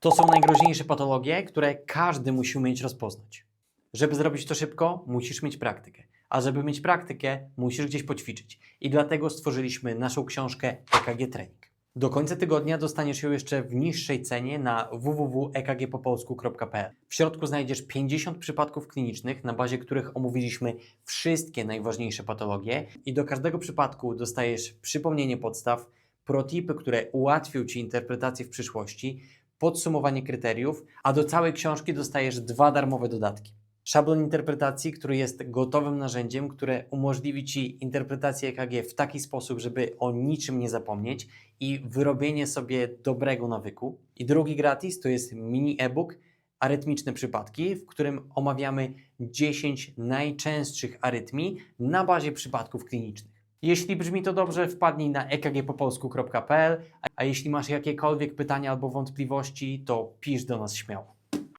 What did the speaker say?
To są najgroźniejsze patologie, które każdy musi umieć rozpoznać. Żeby zrobić to szybko, musisz mieć praktykę. A żeby mieć praktykę, musisz gdzieś poćwiczyć. I dlatego stworzyliśmy naszą książkę EKG Training. Do końca tygodnia dostaniesz ją jeszcze w niższej cenie na www.ekgpopolsku.pl. W środku znajdziesz 50 przypadków klinicznych, na bazie których omówiliśmy wszystkie najważniejsze patologie i do każdego przypadku dostajesz przypomnienie podstaw, protipy, które ułatwią Ci interpretację w przyszłości, podsumowanie kryteriów, a do całej książki dostajesz dwa darmowe dodatki. Szablon interpretacji, który jest gotowym narzędziem, które umożliwi Ci interpretację EKG w taki sposób, żeby o niczym nie zapomnieć i wyrobienie sobie dobrego nawyku. I drugi gratis to jest mini e-book Arytmiczne przypadki, w którym omawiamy 10 najczęstszych arytmii na bazie przypadków klinicznych. Jeśli brzmi to dobrze, wpadnij na ekgpopolsku.pl, a jeśli masz jakiekolwiek pytania albo wątpliwości, to pisz do nas śmiało.